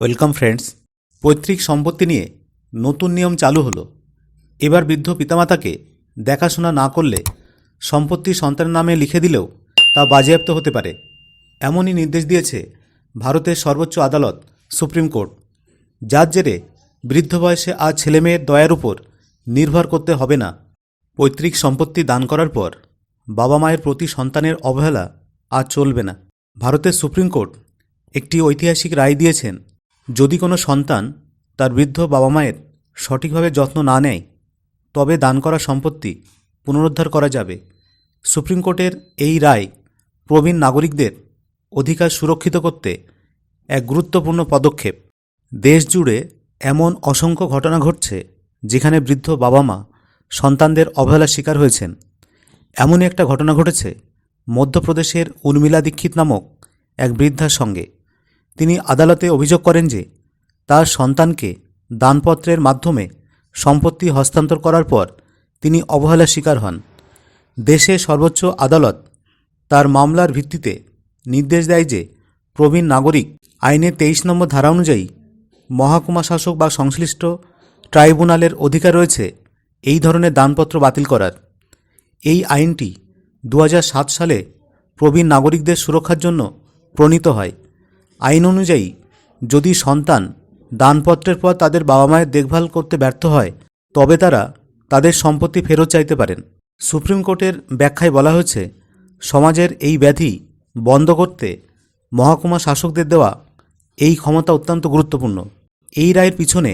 Welcome friends, পৈতৃক সম্পত্তি নিয়ে নতুন নিয়ম চালু হলো। এবার বৃদ্ধ পিতামাতাকে দেখাশোনা না করলে সম্পত্তি সন্তানের নামে লিখে দিলেও তা বাজেয়াপ্ত হতে পারে। এমনই নির্দেশ দিয়েছে ভারতের সর্বোচ্চ আদালত সুপ্রিম কোর্ট। যার জেরে বৃদ্ধ বয়সে আজ ছেলেমেয়ের দয়ার উপর নির্ভর করতে হবে না। পৈতৃক সম্পত্তি দান করার পর বাবা মায়ের প্রতি সন্তানের অবহেলা আর চলবে না। ভারতের সুপ্রিম কোর্ট একটি ঐতিহাসিক রায় দিয়েছেন যদি কোনো সন্তান তার বৃদ্ধ বাবা মায়ের সঠিকভাবে যত্ন না নেয়, তবে দান করা সম্পত্তি পুনরুদ্ধার করা যাবে। সুপ্রিম কোর্টের এই রায় প্রবীণ নাগরিকদের অধিকার সুরক্ষিত করতে এক গুরুত্বপূর্ণ পদক্ষেপ। দেশ জুড়ে এমন অসংখ্য ঘটনা ঘটছে যেখানে বৃদ্ধ বাবা মা সন্তানদের অবহেলার শিকার হয়েছেন। এমনই একটা ঘটনা ঘটেছে মধ্যপ্রদেশের উর্মিলা দীক্ষিত নামক এক বৃদ্ধার সঙ্গে। তিনি আদালতে অভিযোগ করেন যে তার সন্তানকে দানপত্রের মাধ্যমে সম্পত্তি হস্তান্তর করার পর তিনি অবহেলার শিকার হন। দেশে সর্বোচ্চ আদালত তার মামলার ভিত্তিতে নির্দেশ দেয় যে প্রবীণ নাগরিক আইনের তেইশ নম্বর ধারা অনুযায়ী মহাকুমা শাসক বা সংশ্লিষ্ট ট্রাইব্যুনালের অধিকার রয়েছে এই ধরনের দানপত্র বাতিল করার। এই আইনটি দু হাজার সাত সালে প্রবীণ নাগরিকদের সুরক্ষার জন্য প্রণীত হয়। আইন অনুযায়ী যদি সন্তান দানপত্রের পর তাদের বাবা মায়ের দেখভাল করতে ব্যর্থ হয়, তবে তারা তাদের সম্পত্তি ফেরত চাইতে পারেন। সুপ্রিম কোর্টের ব্যাখ্যায় বলা হয়েছে, সমাজের এই ব্যাধি বন্ধ করতে মহকুমা শাসকদের দেওয়া এই ক্ষমতা অত্যন্ত গুরুত্বপূর্ণ। এই রায়ের পিছনে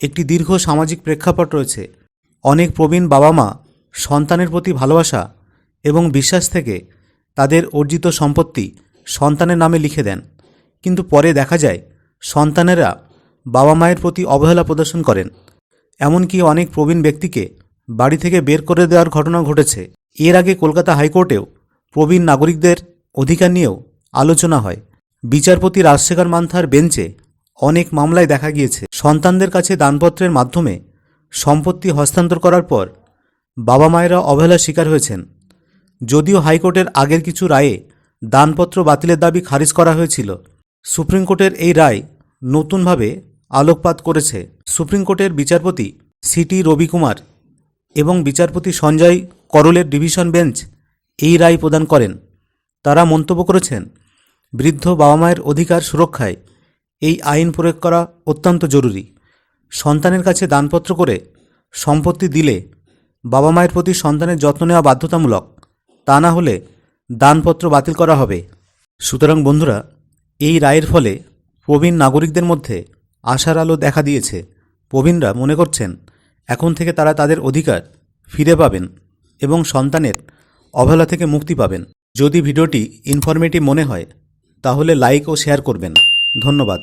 একটি দীর্ঘ সামাজিক প্রেক্ষাপট রয়েছে। অনেক প্রবীণ বাবা মা সন্তানের প্রতি ভালোবাসা এবং বিশ্বাস থেকে তাদের অর্জিত সম্পত্তি সন্তানের নামে লিখে দেন। কিন্তু পরে দেখা যায়, সন্তানেরা বাবা মায়ের প্রতি অবহেলা প্রদর্শন করেন। এমনকি অনেক প্রবীণ ব্যক্তিকে বাড়ি থেকে বের করে দেওয়ার ঘটনা ঘটেছে। এর আগে কলকাতা হাইকোর্টেও প্রবীণ নাগরিকদের অধিকার নিয়েও আলোচনা হয়। বিচারপতি রাজশেখর মান্থার বেঞ্চে অনেক মামলায় দেখা গিয়েছে। সন্তানদের কাছে দানপত্রের মাধ্যমে সম্পত্তি হস্তান্তর করার পর বাবা মায়েরা অবহেলার শিকার হয়েছেন। যদিও হাইকোর্টের আগের কিছু রায়ে দানপত্র বাতিলের দাবি খারিজ করা হয়েছিল সুপ্রিম কোর্টের এই রায় নতুনভাবে আলোকপাত করেছে সুপ্রিম কোর্টের বিচারপতি সিটি রবিকুমার এবং বিচারপতি সঞ্জয় করলের ডিভিশন বেঞ্চ এই রায় প্রদান করেন। তারা মন্তব্য করেছেন, বৃদ্ধ বাবা মায়ের অধিকার সুরক্ষায় এই আইন প্রয়োগ করা অত্যন্ত জরুরি। সন্তানের কাছে দানপত্র করে সম্পত্তি দিলে বাবা মায়ের প্রতি সন্তানের যত্ন নেওয়া বাধ্যতামূলক, তা না হলে দানপত্র বাতিল করা হবে। সুতরাং বন্ধুরা এই রায়ের ফলে প্রবীণ নাগরিকদের মধ্যে আশার আলো দেখা দিয়েছে। প্রবীণরা মনে করছেন, এখন থেকে তারা তাদের অধিকার ফিরে পাবেন এবং সন্তানের অবহেলা থেকে মুক্তি পাবেন। যদি ভিডিওটি ইনফরমেটিভ মনে হয়, তাহলে লাইক ও শেয়ার করবেন। ধন্যবাদ।